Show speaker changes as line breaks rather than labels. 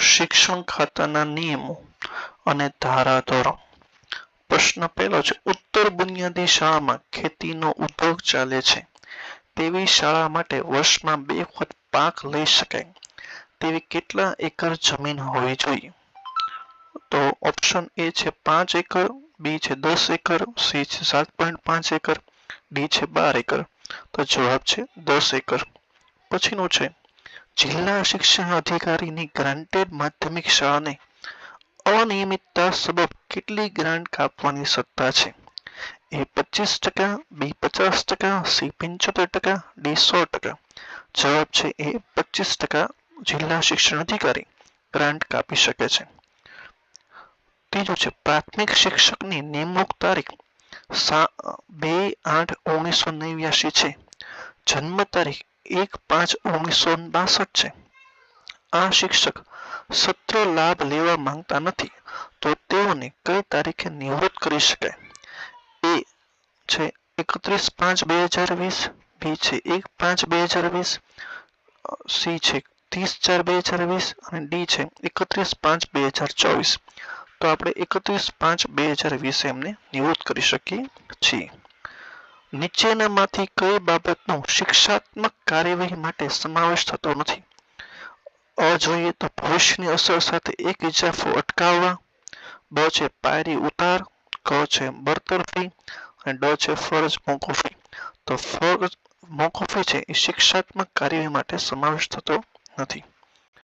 શિક્ષણ ખાતાના નિયમો અને ધારાધોરણ પ્રશ્ન પહેલો છે, ઉત્તર બુનિયાદી શાળામાં ખેતીનો ઉદ્યોગ ચાલે છે. તેવી શાળા માટે વર્ષમાં બે વખત પાક લઈ શકાય. તેવી કેટલા એકર જમીન હોવી જોઈએ? તો ઓપ્શન એ છે, પાંચ એકર બી છે દસ એકર સી છે સાત પોઈન્ટ પાંચ એકર ડી છે બાર એકર. તો જવાબ છે દસ એકર. પછીનું છે જિલ્લા શિક્ષણ અધિકારીની ગ્રાન્ટેડ માધ્યમિક શાળાને અનિયમિતતા સબબ કેટલી ગ્રાન્ટ કાપવાની સત્તા છે? એ પચીસ ટકા, બી પચાસ ટકા, સી પંચોતેર ટકા, ડી સો ટકા. જવાબ છે એ પચીસ ટકા જિલ્લા શિક્ષણ અધિકારી ગ્રાન્ટ કાપી શકે છે. ત્રીજું છે, પ્રાથમિક શિક્ષકની નિમણૂક તારીખ સા, બે આઠ ઓગણીસો નેવ્યાસી છે. જન્મ તારીખ એક પાંચ ઓગણીસો બાસઠ છે. આ શિક્ષક સત્ર લાભ લેવા માંગતા નથી, તો તેઓને કઈ તારીખે નિવૃત્ત કરી શકાય? એ છે એકત્રીસ પાંચ બે હજાર વીસ, બી છે એક પાંચ બે હજાર વીસ, સી છે ત્રીસ ચાર બે હજાર વીસ અને ડી છે એકત્રીસ પાંચ બે હજાર ચોવીસ. તો આપણે એકત્રીસ પાંચ બે હજાર વીસે એમને નિવૃત્ત કરી શકીએ છીએ. નીચેનામાંથી કઈ બાબતનો શિક્ષાત્મક કાર્યવાહી માટે સમાવેશ થતો નથી? અ જોઈએ તો ભવિષ્યની અસર સાથે એક ઇજાફો અટકાવવા, બ છે પાયરી ઉતાર, ક છે બરતરફી અને ડ છે ફરજ મોકૂફી. તો ફરજ મોકૂફી છે એ શિક્ષાત્મક કાર્યવાહી માટે સમાવેશ થતો નથી.